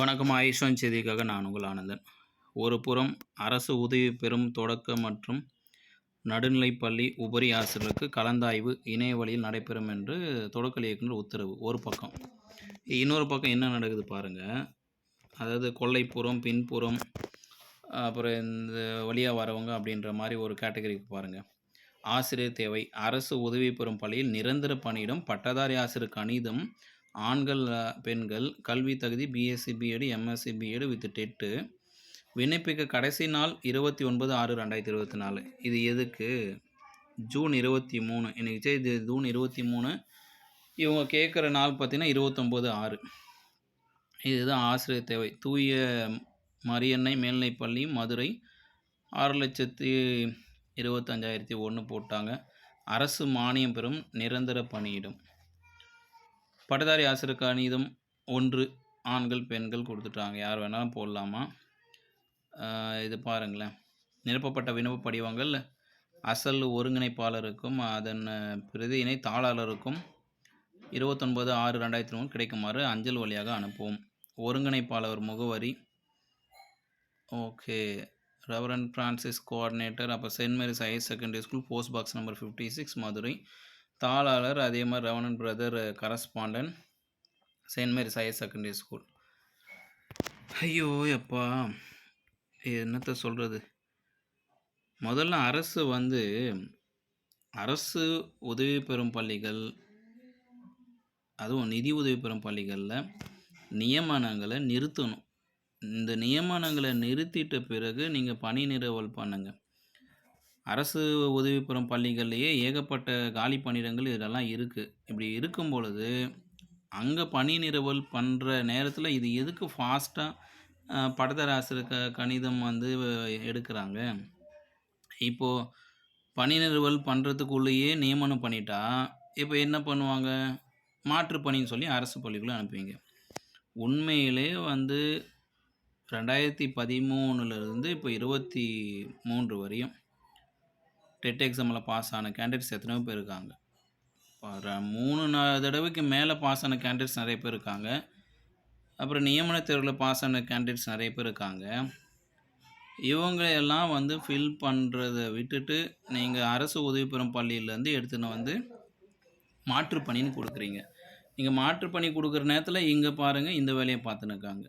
வணக்கம் ஆயுஷ்வான் செய்திக்காக நான் உங்கள் ஆனந்தன். ஒரு புறம் அரசு உதவி பெறும் தொடக்க மற்றும் நடுநிலைப்பள்ளி உபரி ஆசிரியர்களுக்கு கலந்தாய்வு இணைய வழியில் நடைபெறும் என்று தொடக்கல் இயக்குனர் உத்தரவு. ஒரு பக்கம். இன்னொரு பக்கம் என்ன நடக்குது பாருங்கள் அதாவது கொல்லைப்புறம் பின்புறம் அப்புறம் இந்த வழியாக வரவங்க அப்படின்ற மாதிரி ஒரு கேட்டகரிக்கு பாருங்கள் ஆசிரியர் தேவை. அரசு உதவி பெறும் பள்ளியில் நிரந்தர பணியிடம் பட்டதாரி ஆசிரியர் கணிதம் ஆண்கள் பெண்கள் கல்வி தகுதி BSc BEd MSc BEd with TET விண்ணப்பிக்க கடைசி நாள் இருபத்தி ஒன்பது ஆறு ரெண்டாயிரத்தி இருபத்தி நாலு. இது எதுக்கு? ஜூன் இருபத்தி மூணு. இன்னைக்கு இது ஜூன் இருபத்தி மூணு. இவங்க கேட்குற நாள் பார்த்தீங்கன்னா இருபத்தொம்போது ஆறு. இதுதான் ஆசிரியர் தேவை. தூய மரியன்னை மேல்நிலைப்பள்ளி மதுரை ஆறு லட்சத்தி இருபத்தஞ்சாயிரத்தி ஒன்று போட்டாங்க. அரசு மானியம் பெறும் நிரந்தர பணியிடம். பட்டதாரி ஆசிரியருக்கு அணிதம் ஒன்று ஆண்கள் பெண்கள் கொடுத்துட்டாங்க. யார் வேணாலும் போடலாமா? இது பாருங்களேன். நிரப்பப்பட்ட விண்ணப்ப படிவங்கள். அசல் ஒருங்கிணைப்பாளருக்கும் அதன் பிரதி இணை தாளாளருக்கும் இருபத்தொன்பது ஆறு ரெண்டாயிரத்தி மூணு கிடைக்குமாறு அஞ்சல் வழியாக அனுப்புவோம். ஒருங்கிணைப்பாளர் முகவரி. ஓகே. Reverend Francis coordinator. அப்போ Saint Mary's higher secondary school post box number fifty six Madurai. தாளாளர் அதே மாதிரி Ravanan brother correspondent Saint Mary's higher secondary school ஐயோ எப்பா. என்னத்தை என்னத்த சொல்கிறது முதல்ல அரசு வந்து அரசு உதவி பெறும் பள்ளிகள் அதுவும் நிதி உதவி பெறும் பள்ளிகளில் நியமனங்களை நிறுத்தணும். இந்த நியமனங்களை நிறுத்திட்ட பிறகு நீங்கள் பணி நிறுவல் பண்ணுங்கள் அரசு உதவி பெறும் பள்ளிகள்லேயே ஏகப்பட்ட காலி பணியிடங்கள் இதெல்லாம் இருக்குது இப்படி இருக்கும் பொழுது அங்கே பணி நிறுவல் பண்ணுற நேரத்தில் இது எதுக்கு ஃபாஸ்ட்டாக படத்தர க கணிதம் வந்து எடுக்கிறாங்க? இப்போது பணி நிறுவல் பண்ணுறதுக்குள்ளேயே நியமனம் பண்ணிட்டா இப்போ என்ன பண்ணுவாங்க? மாற்று பணின்னு சொல்லி அரசு பள்ளிக்குள்ளே அனுப்புவீங்க. உண்மையிலே வந்து ரெண்டாயிரத்தி பதிமூணுலேருந்து இப்போ இருபத்தி மூன்று வரையும் டெட் எக்ஸாமில் பாஸ் ஆன கேண்டிடேட்ஸ் எத்தனையோ பேர் இருக்காங்க. மூணு நா- தடவைக்கு மேலே பாஸ் ஆன கேண்டிடேட்ஸ் நிறைய பேர் இருக்காங்க. அப்புறம் நியமன தேர்வில் பாஸ் ஆன கேண்டிடேட்ஸ் நிறைய பேர் இருக்காங்க. இவங்களையெல்லாம் வந்து ஃபில் பண்ணுறதை விட்டுட்டு நீங்கள் அரசு உதவி பெறும் பள்ளியிலேருந்து எடுத்துன்னு வந்து மாற்றுப்பணின்னு கொடுக்குறீங்க. நீங்கள் மாற்றுப்பணி கொடுக்குற நேரத்தில் இங்கே பாருங்கள் இந்த வேலையை பார்த்துன்னு இருக்காங்க.